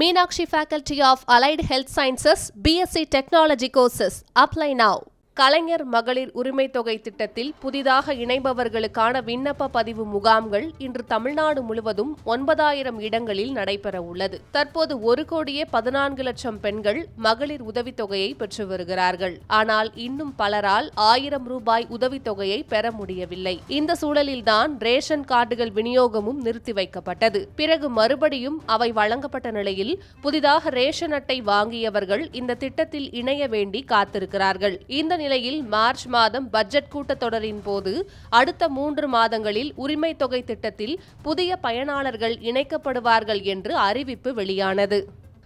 Meenakshi Faculty of Allied Health Sciences, BSc Technology courses. Apply now. கலைஞர் மகளிர் உரிமை தொகை திட்டத்தில் புதிதாக இணைபவர்களுக்கான விண்ணப்ப பதிவு முகாம்கள் இன்று தமிழ்நாடு முழுவதும் ஒன்பதாயிரம் இடங்களில் நடைபெற உள்ளது தற்போது ஒரு கோடியே பதினான்கு லட்சம் பெண்கள் மகளிர் உதவித்தொகையை பெற்று வருகிறார்கள். ஆனால் இன்னும் பலரால் ஆயிரம் ரூபாய் உதவித்தொகையை பெற முடியவில்லை. இந்த சூழலில்தான் ரேஷன் கார்டுகள் விநியோகமும் நிறுத்தி வைக்கப்பட்டது. பிறகு மறுபடியும் அவை வழங்கப்பட்ட நிலையில் புதிதாக ரேஷன் அட்டை வாங்கியவர்கள் இந்த திட்டத்தில் இணைய வேண்டி காத்திருக்கிறார்கள். இந்த இந்நிலையில் மார்ச் மாதம் பட்ஜெட் கூட்டத்தொடரின் போது அடுத்த மூன்று மாதங்களில் உரிமை தொகை திட்டத்தில் புதிய பயனாளர்கள் இணைக்கப்படுவார்கள் என்று அறிவிப்பு வெளியானது.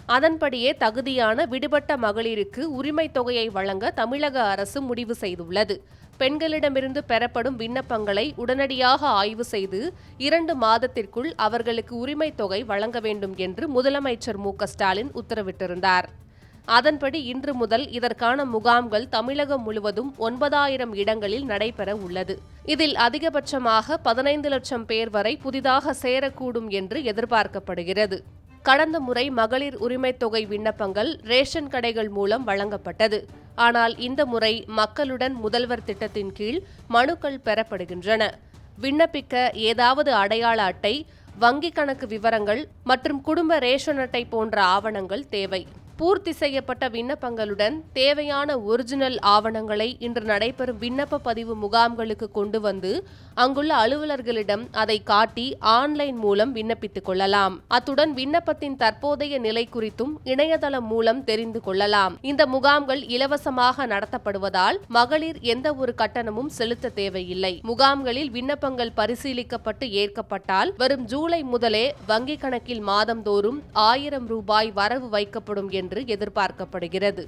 அதன்படியே தகுதியான விடுபட்ட மகளிருக்கு உரிமை தொகையை வழங்க தமிழக அரசு முடிவு செய்துள்ளது. பெண்களிடமிருந்து பெறப்படும் விண்ணப்பங்களை உடனடியாக ஆய்வு செய்து இரண்டு மாதத்திற்குள் அவர்களுக்கு உரிமை தொகை வழங்க வேண்டும் என்று முதலமைச்சர் மு ஸ்டாலின் உத்தரவிட்டிருந்தார். அதன்படி இன்று முதல் இதற்கான முகாம்கள் தமிழகம் முழுவதும் ஒன்பதாயிரம் இடங்களில் நடைபெற உள்ளது. இதில் அதிகபட்சமாக பதினைந்து லட்சம் பேர் வரை புதிதாக சேரக்கூடும் என்று எதிர்பார்க்கப்படுகிறது. கடந்த முறை மகளிர் உரிமை தொகை விண்ணப்பங்கள் ரேஷன் கடைகள் மூலம் வழங்கப்பட்டது. ஆனால் இந்த முறை மக்களுடன் முதல்வர் திட்டத்தின் கீழ் மனுக்கள் பெறப்படுகின்றன. விண்ணப்பிக்க ஏதாவது அடையாள அட்டை வங்கிக் கணக்கு விவரங்கள் மற்றும் குடும்ப ரேஷன் அட்டை போன்ற ஆவணங்கள் தேவை. பூர்த்தி செய்யப்பட்ட விண்ணப்பங்களுடன் தேவையான ஒரிஜினல் ஆவணங்களை இன்று நடைபெறும் விண்ணப்ப பதிவு முகாம்களுக்கு கொண்டு வந்து அங்குள்ள அலுவலர்களிடம் அதை காட்டி ஆன்லைன் மூலம் விண்ணப்பித்துக் கொள்ளலாம். அத்துடன் விண்ணப்பத்தின் தற்போதைய நிலை குறித்தும் இணையதளம் மூலம் தெரிந்து கொள்ளலாம். இந்த முகாம்கள் இலவசமாக நடத்தப்படுவதால் மகளிர் எந்த ஒரு கட்டணமும் செலுத்த தேவையில்லை. முகாம்களில் விண்ணப்பங்கள் பரிசீலிக்கப்பட்டு ஏற்கப்பட்டால் வரும் ஜூலை முதலே வங்கிக் கணக்கில் மாதந்தோறும் ஆயிரம் ரூபாய் வரவு வைக்கப்படும் என்று எதிர்பார்க்கப்படுகிறது.